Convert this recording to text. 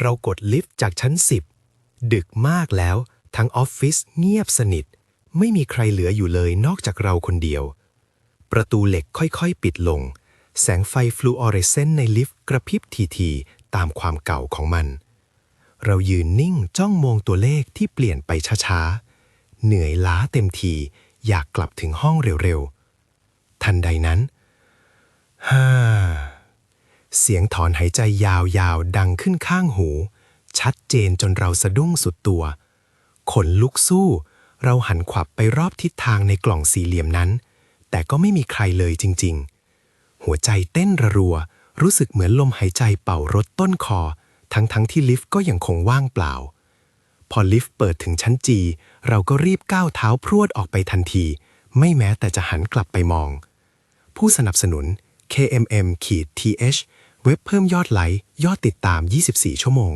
เรากดลิฟต์จากชั้น 10 ดึกมากแล้ว ทั้งออฟฟิศเงียบสนิท ไม่มีใครเหลืออยู่เลยนอกจากเราคนเดียว ประตูเหล็กค่อยๆ ปิดลง แสงไฟฟลูออเรสเซนต์ในลิฟต์กระพริบทีๆ ตามความเก่าของมัน เรายืนนิ่งจ้องมองตัวเลขที่เปลี่ยนไปช้าๆ เหนื่อยล้าเต็มที อยากกลับถึงห้องเร็วๆ ทันใดนั้นฮ่า เสียงถอนหายใจยาวๆ ดังขึ้นข้างหู ชัดเจนจนเราสะดุ้งสุดตัว ขนลุกสู้ เราหันขวับไปรอบทิศทางในกล่องสี่เหลี่ยมนั้น แต่ก็ไม่มีใครเลยจริงๆ หัวใจเต้นระรัว รู้สึกเหมือนลมหายใจเป่ารถต้นคอ ทั้งๆที่ลิฟต์ก็ยังคงว่างเปล่า พอลิฟต์เปิดถึงชั้นจีเราก็รีบก้าวเท้าพรวดออกไปทันที ไม่แม้แต่จะหันกลับไปมอง ผู้สนับสนุน KMM-TH เว็บเพิ่มยอดไลค์ยอดติดตาม 24 ชั่วโมง